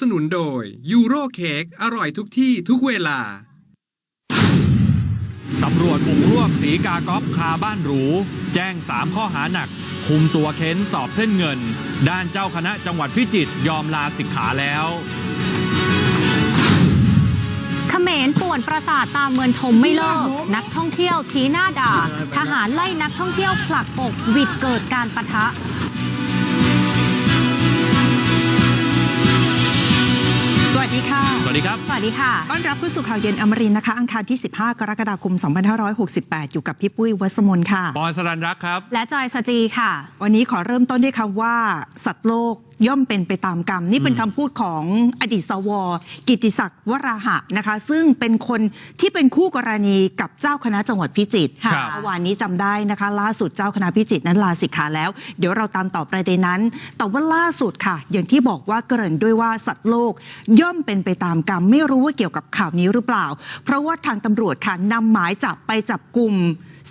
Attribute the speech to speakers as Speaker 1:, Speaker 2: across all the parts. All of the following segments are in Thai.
Speaker 1: สนุนโดยยูโรเค้กอร่อยทุกที่ทุกเวลา
Speaker 2: ตำรวจบุกรวบสีกากอฟคาบ้านหรู แจ้ง 3 ข้อหาหนัก คุมตัวเค้นสอบเส้นเงิน ด้านเจ้าคณะจังหวัดพิจิตรยอมลาสิกขาแล้ว
Speaker 3: เขมรป่วนประสาทตามเมืองทมไม่เลิก นักท่องเที่ยวชี้หน้าด่า ทหารไล่นักท่องเที่ยวผลักอกหวิดเกิดการปะทะ
Speaker 4: วัสดีค่ะ
Speaker 2: สวัสดีครับ
Speaker 3: สวัสดีค่ะ
Speaker 4: ต้อนรับผู้สื่อข่าวเย็นอมรินทร์นะคะ อังคารที่ 15 กรกฎาคม 2568 อยู่กับพี่ปุ้ยวัสมนค่ะ
Speaker 2: ปอนสรันรักครับ
Speaker 3: และจอยสจีค่ะ
Speaker 4: วันนี้ขอเริ่มต้นด้วยคำว่า สัตว์โลก ย่อมเป็นไปตามกรรม นี่เป็นคำพูดของอดีตสว กิติศักดิ์วราหะนะคะ ซึ่งเป็นคนที่เป็นคู่กรณีกับเจ้าคณะจังหวัดพิจิตร
Speaker 3: ค่ะ
Speaker 4: เมื่อวานนี้จำได้นะคะ ล่าสุดเจ้าคณะพิจิตรนั้นลาสิกขาแล้ว เดี๋ยวเราตามต่อประเด็นนั้น แต่ว่าล่าสุดค่ะ อย่างที่บอกว่าเกริ่นด้วยว่าสัตว์โลก ย่อมเป็นไปตามกรรม ไม่รู้ว่าเกี่ยวกับข่าวนี้หรือเปล่า เพราะว่าทางตำรวจค่ะนำหมายจับไปจับกลุ่ม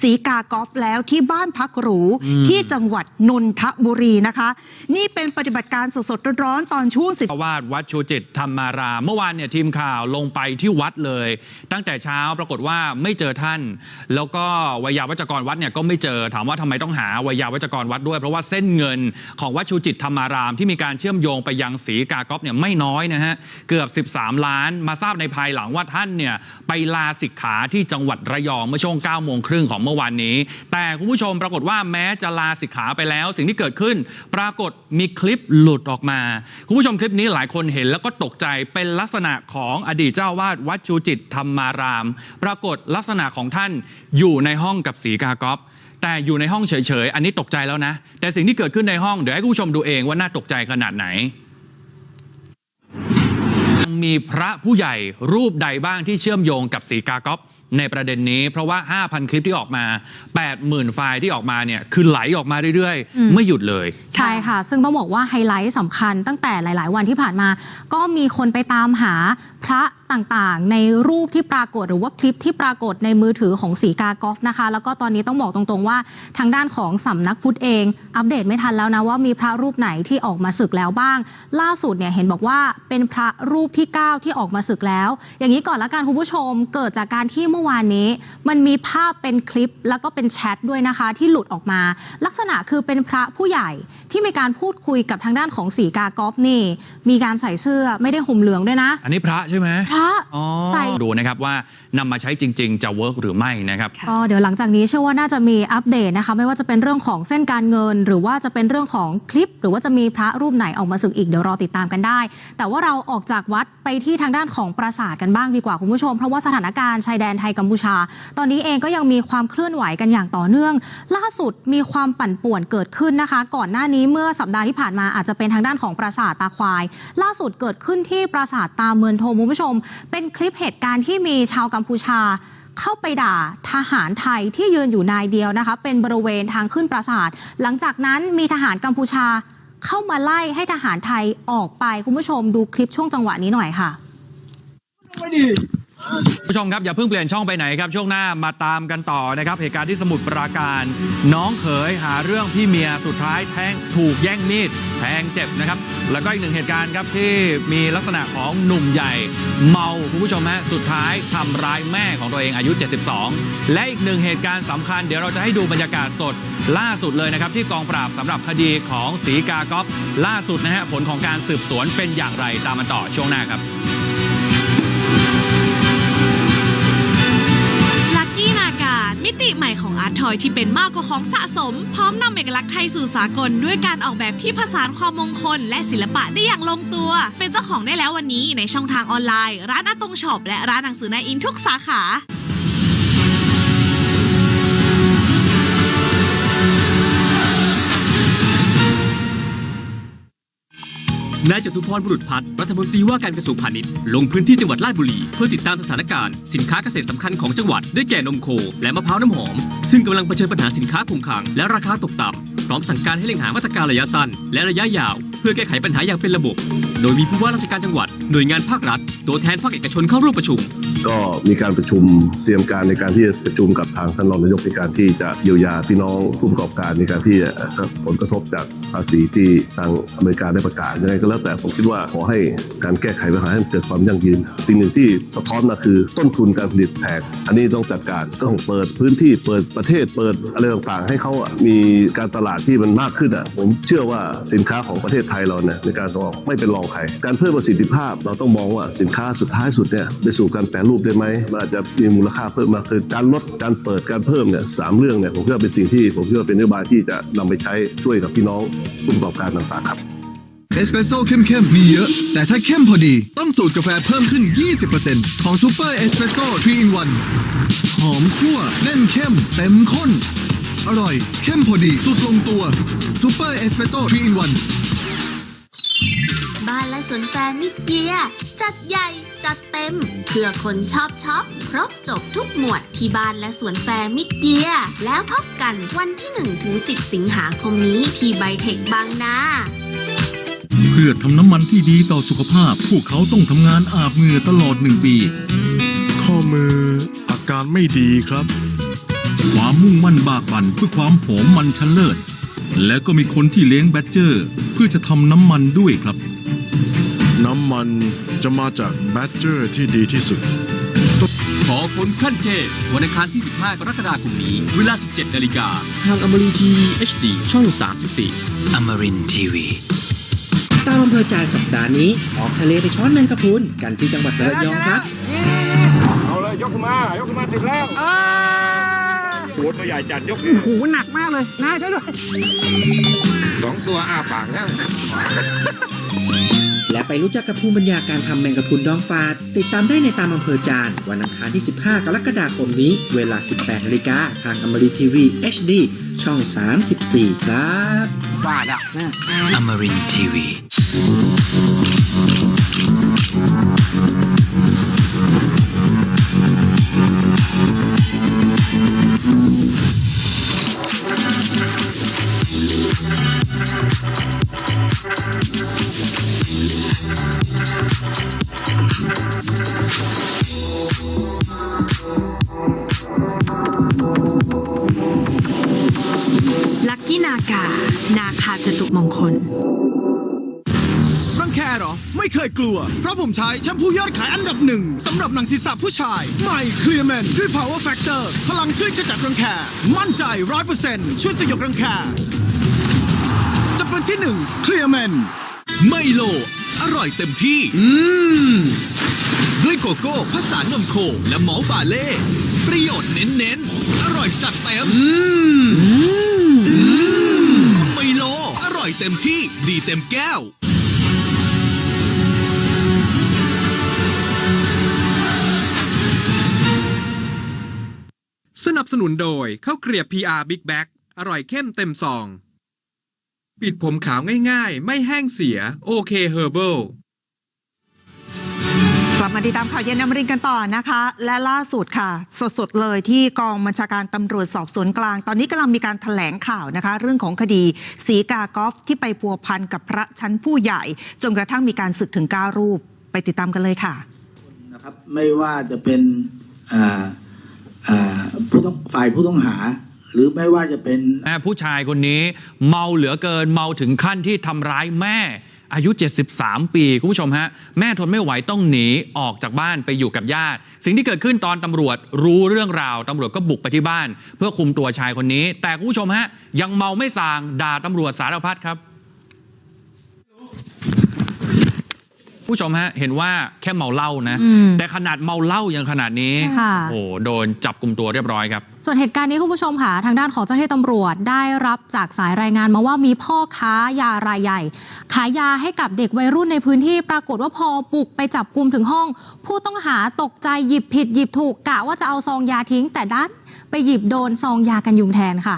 Speaker 4: สีกากอฟแล้วที่บ้านพักหรู
Speaker 2: อืม
Speaker 4: ที่จังหวัดนนทบุรีนะคะ นี่เป็นปฏิบัติการสดๆร้อนๆตอนช่วงสิบ
Speaker 2: เจ้าวาดวัดชูจิตธรรมารามเมื่อวานเนี่ยทีมข่าวลงไปที่วัดเลย ตั้งแต่เช้าปรากฏว่าไม่เจอท่าน แล้วก็วิยาวัจกรวัดเนี่ยก็ไม่เจอถามว่าทำไมต้องหาวิยาวัจกรวัดด้วยเพราะว่าเส้นเงินของวัดชูจิตธรรมาราม ที่มีการเชื่อมโยงไปยังสีกากอฟเนี่ยไม่น้อยนะฮะเกือบ 13 ล้านมาทราบในภายหลังว่าท่านเนี่ยไปลาสิกขาที่จังหวัดระยองเมื่อช่วง9โมงครึ่งของเมื่อวานนี้ แต่คุณผู้ชมปรากฏว่าแม้จะลาสิกขาไปแล้ว สิ่งที่เกิดขึ้น ปรากฏมีคลิปหลุดออกมา คุณผู้ชมคลิปนี้หลายคนเห็นแล้วก็ตกใจเป็นลักษณะของอดีตเจ้าวาดวัดชูจิตธรรมาราม ปรากฏลักษณะของท่านอยู่ในห้องกับสีกากอฟแต่อยู่ในห้องเฉยๆ อันนี้ตกใจแล้วนะ แต่สิ่งที่เกิดขึ้นในห้องเดี๋ยวให้คุณผู้ชมดูเองว่าน่าตกใจขนาดไหน มีพระผู้ใหญ่รูปใดบ้างที่เชื่อมโยงกับสีกากอฟ ในประเด็นนี้ เพราะว่า 5,000 คลิปที่ออกมา 80,000 ไฟล์ที่ออกมาเนี่ยคือไหลออกมาเรื่อย
Speaker 3: อืม
Speaker 2: ๆ ไม่หยุดเลย
Speaker 3: ใช่ค่ะ ซึ่งต้องบอกว่าไฮไลท์สำคัญตั้งแต่หลาย ๆ วันที่ผ่านมา ก็มีคนไปตามหาพระต่างๆ ในรูปที่ปรากฏหรือว่าคลิปที่ปรากฏในมือถือของสีกากอฟนะคะ แล้วก็ตอนนี้ต้องบอกตรงๆว่าทางด้านของสำนักพุทธเอง อัปเดตไม่ทันแล้วนะว่ามีพระรูปไหนที่ออกมาศึกแล้วบ้าง ล่าสุดเนี่ยเห็นบอกว่าเป็นพระรูปที่ 9 ที่ออกมาศึกแล้ว อย่างนี้ก่อนละกันคุณผู้ชม เกิดจากการที่เมื่อวานนี้ มันมีภาพเป็นคลิปแล้วก็เป็นแชทด้วยนะคะ ที่หลุดออกมา ลักษณะคือเป็นพระผู้ใหญ่ที่มีการพูดคุยกับทางด้านของสีกากอฟนี่ มีการใส่เสื้อไม่ได้ห่มเหลืองด้วยนะ
Speaker 2: อันนี้พระใช่ไหม
Speaker 3: พระ
Speaker 2: อ๋อ
Speaker 3: ใส่
Speaker 2: ดูนะครับว่านำมาใช้จริง ๆ จะเวิร์กหรือไม่นะครับ
Speaker 3: ก็เดี๋ยวหลังจากนี้เชื่อว่าน่าจะมีอัปเดตนะคะ ไม่ว่าจะเป็นเรื่องของเส้นการเงิน หรือว่าจะเป็นเรื่องของคลิป หรือว่าจะมีพระรูปไหนออกมาสึกอีกเดี๋ยวรอติดตามกันได้ แต่ว่าเราออกจากวัดไปที่ทางด้านของปราสาทกันบ้างดีกว่าคุณผู้ชม เพราะว่าสถานการณ์ชายแดนไทยกัมพูชา ตอนนี้เองก็ยังมีความเคลื่อนไหวกันอย่างต่อเนื่อง ล่าสุดมีความปั่นป่วนเกิดขึ้นนะคะ ก่อนหน้านี้เมื่อสัปดาห์ที่ผ่านมาอาจจะเป็นทางด้านของปราสาทตาควาย ล่าสุดเกิดขึ้นที่ปราสาทตาเมืองโทคุณผู้ชมเป็นคลิปเหตุการณ์ที่มีชาวกัมพูชาเข้าไปด่าทหารไทยที่ยืนอยู่นายเดียวนะคะ เป็นบริเวณทางขึ้นปราสาท หลังจากนั้นมีทหารกัมพูชาเข้ามาไล่ให้ทหารไทยออกไปคุณผู้ชมดูคลิปช่วงจังหวะนี้หน่อยค่ะ
Speaker 2: ผู้ชมครับอย่าเพิ่งเปลี่ยนช่องไปไหนครับ ช่วงหน้ามาตามกันต่อนะครับ เหตุการณ์ที่สมุทรปราการ น้องเขยหาเรื่องพี่เมียสุดท้ายแทงถูกแย่งมีดแทงเจ็บนะครับ แล้วก็อีกหนึ่งเหตุการณ์ครับที่มีลักษณะของหนุ่มใหญ่ เมาคุณผู้ชมฮะสุดท้ายทำร้ายแม่ของตัวเองอายุ 72 และอีกหนึ่งเหตุการณ์สำคัญเดี๋ยวเราจะให้ดูบรรยากาศสดล่าสุดเลยนะครับที่กองปราบสำหรับคดีของสีกากอฟล่าสุดนะฮะผลของการสืบสวนเป็นอย่างไรตามมาต่อช่วงหน้าครับ
Speaker 5: องอาร์ตทอยที่เป็นมากกว่าของสะสม พร้อมนำเอกลักษณ์ไทยสู่สากล ด้วยการออกแบบที่ผสานความมงคล และศิลปะได้อย่างลงตัว เป็นเจ้าของได้แล้ววันนี้ในช่องทางออนไลน์ ร้านอาตงช็อปและร้านหนังสือนายอินทุกสาขา
Speaker 6: นายจตุพรบุรุษพัฒน์รัฐมนตรีว่าการกระทรวงพาณิชย์ลงพื้นที่จังหวัดราชบุรี เพื่อติดตามสถานการณ์สินค้าเกษตรสำคัญของจังหวัดได้แก่นมโค และมะพร้าวน้ำหอม ซึ่งกำลังเผชิญปัญหาสินค้าคงคลังและราคาตกต่ำพร้อมสั่งการให้เร่งหามาตรการระยะสั้นและระยะยาว เพื่อแก้ไขปัญหาอย่างเป็นระบบ โดยมีผู้ว่าราชการจังหวัดหน่วยงานภาครัฐ ตัวแทนภาคเอกชนเข้าร่วมประชุม
Speaker 7: ก็มีการประชุมเตรียมการในการที่จะประชุมกับทางท่านรองนายกในการที่จะเยียวยาพี่น้องผู้ประกอบการในการที่จะผลกระทบจากภาษีที่ทางอเมริกาได้ประกาศยังไงก็แล้วแต่ผมคิดว่าขอให้การแก้ไขปัญหาให้เกิดความยั่งยืน สิ่งหนึ่งที่สะท้อนมาคือต้นทุนการผลิตแพงอันนี้ต้องจัดการก็ต้องเปิดพื้นที่เปิดประเทศเปิดอะไรต่างๆ ให้เขามีการตลาดที่มันมากขึ้นอะผมเชื่อว่าสินค้าของประเทศไทยเราเนี่ยในการส่งออกไม่เป็นรองใครการเพิ่มประสิทธิภาพ เราต้องมองว่าสินค้าสุดท้ายสุดเนี่ยไปสู่การแปรรูปได้ไหมมันอาจจะมีมูลค่าเพิ่มมากขึ้นการลดการเปิดการเพิ่มเนี่ยสามเรื่องเนี่ยผมคิดว่าเป็นสิ่งที่ผมคิดว่าเป็นนโยบายที่จะนำไปใช้ช่วยกับพี่น้องผู้ประกอบการต่างๆครับ
Speaker 8: เอสเปรสโซ่เข้มๆ มีเยอะ แต่ถ้าเข้มพอดี ต้องสูตรกาแฟเพิ่มขึ้น 20%ของซูเปอร์เอสเปรสโซ่3 in 1หอมคั่วแน่นเข้ม เต็มข้น อร่อย เข้มพอดี สุดลงตัวซูเปอร์เอสเปรสโซ่3 in 1
Speaker 9: บ้านและสวนแฟร์มิดเยียร์จัดใหญ่ จัดเต็ม เพื่อคนชอบช็อป ครบจบทุกหมวดที่บ้านและสวนแฟร์มิดเยียร์แล้วพบกันวันที่1-10 สิงหาคมนี้ที่ไบเทคบางนา
Speaker 10: เพื่อทำน้ำมันที่ดีต่อสุขภาพ พวกเขาต้องทำงานอาบเหงื่อตลอดหนึ่งปี
Speaker 8: ข้อมืออาการไม่ดีครับ
Speaker 10: ความมุ่งมั่นบากบั่นเพื่อความหอมมันชั้นเลิศและก็มีคนที่เลี้ยงแบดเจอร์ เพื่อจะทำน้ำมันด้วยครับ
Speaker 8: น้ำมันจะมาจากแบตเจอร์ที่ดีที่สุด
Speaker 6: ขอผลขั้นเทพวันอังคารที่ 15 กรกฎาคมนี้ เวลา 17 นาฬิกา ทางอมรีทีวี HD ช่อง 34
Speaker 11: อมรินทีวีตามอำเภอใจายสัปดาห์นี้ ออกทะเลไปช้อนแมงกะพรุนกันที่จังหวัดระยองครับ
Speaker 7: เอาเลยยกขึ้นมายกขึ้นมาถึงแล้วโหตัวใหญ่จัดยก
Speaker 4: หูหนักมากเลยน่าช่วยด้วย
Speaker 7: สองตัวอ้าปากแล้ว
Speaker 11: และไปรู้จักกับภูมิปัญญาการทำแมงกะพรุนดองฟาติดตามได้ในตามอำเภอจาน วันอังคารที่ 15 กรกฎาคมนี้ เวลา 18นาฬิกาทางอมรินทีวี HD ช่อง 34 ครับฟาดอะอมรินทีวี
Speaker 5: ลัคกี้นากานาคาจตุมงคล
Speaker 8: รังแคเหรอ ไม่เคยกลัว เพราะผมใช้แชมพูยอดขายอันดับหนึ่งสำหรับหนังศีรษะผู้ชายใหม่ Clearman ด้วย Power Factor พลังช่วยขจัดรังแค มั่นใจ100%ช่วยสยบรังแคจะเป็นที่หนึ่ง Clearman ไมโล อร่อยเต็มที่ อืม ด้วยโกโก้ผสานนมโคและหมอบาเล่ ประโยชน์เน้นๆ อร่อยจัดเต็ม อืม เต็มที่ดีเต็มแก้ว
Speaker 1: สนับสนุนโดยข้าวเกรียบ PR Big Bag อร่อยเข้มเต็มซอง ปิดผมขาวง่ายๆ ไม่แห้งเสีย โอเคเฮอร์เบิล
Speaker 4: กลับ มาติดตามข่าวเย็นอมรินทร์กันต่อนะคะ และล่าสุดค่ะ สดๆเลยที่กองบัญชาการตำรวจสอบสวนกลาง ตอนนี้กำลังมีการถแถลงข่าวนะคะ เรื่องของคดีสีกากอฟที่ไปพัวพันกับพระชั้นผู้ใหญ่ จนกระทั่งมีการศึกถึง 9 รูปไปติดตามกันเลยค่ะ
Speaker 12: นะครับไม่ว่าจะเป็นอ่าอ่าผู้ต้องฝ่ายผู้ต้องหาหรือไม่ว่าจะเป็น
Speaker 2: แม่ผู้ชายคนนี้เมาเหลือเกินเมาถึงขั้นที่ทำร้ายแม่ อายุ 73 ปีคุณผู้ชมฮะ แม่ทนไม่ไหวต้องหนีออกจากบ้านไปอยู่กับญาติ สิ่งที่เกิดขึ้นตอนตำรวจรู้เรื่องราวตำรวจก็บุกไปที่บ้าน เพื่อคุมตัวชายคนนี้ แต่คุณผู้ชมฮะ ยังเมาไม่สางด่าตำรวจสารพัดครับ ผู้ชมฮะ เห็นว่าแค่เมาเหล้านะ
Speaker 3: อืม
Speaker 2: แต่ขนาดเมาเหล้ายังขนาดนี้
Speaker 3: ค่ะ
Speaker 2: โอ้โหโดนจับกลุ่มตัวเรียบร้อยครับ
Speaker 3: ส่วนเหตุการณ์นี้คุณผู้ชมค่ะ ทางด้านของเจ้าหน้าที่ตำรวจได้รับจากสายรายงานมาว่ามีพ่อค้ายารายใหญ่ ขายยาให้กับเด็กวัยรุ่นในพื้นที่ปรากฏว่าพอบุกไปจับกลุ่มถึงห้อง ผู้ต้องหาตกใจหยิบผิดหยิบถูกกะว่าจะเอาซองยาทิ้ง แต่ดันไปหยิบโดนซองยากันยุงแทนค่ะ